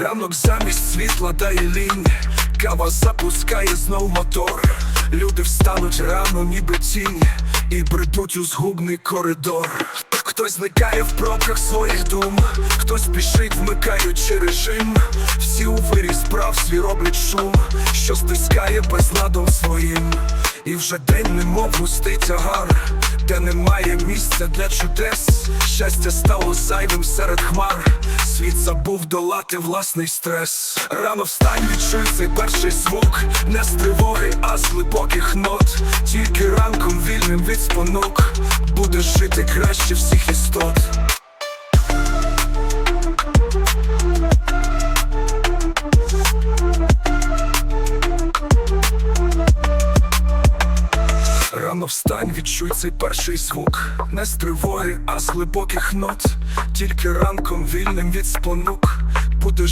Ранок замість світла дає лінь, кава запускає знов мотор. Люди встануть рано, ніби тінь, і бредуть у згубний коридор. Хтось зникає в пробках своїх дум, хтось спішить, вмикаючи режим. Всі у вирі справ свій роблять шум, що стискає безладом своїм. І вже день немов густий тягар, де немає місця для чудес. Щастя стало зайвим серед хмар. Світ забув долати власний стрес. Рано встань, відчуй цей перший звук, не з тривоги, а з глибоких нот. Тільки ранком вільним від спонук будеш жити краще всіх істот. Рано встань, відчуй цей перший звук, не з тривоги, а з глибоких нот. Тільки ранком вільним від спонук. Будеш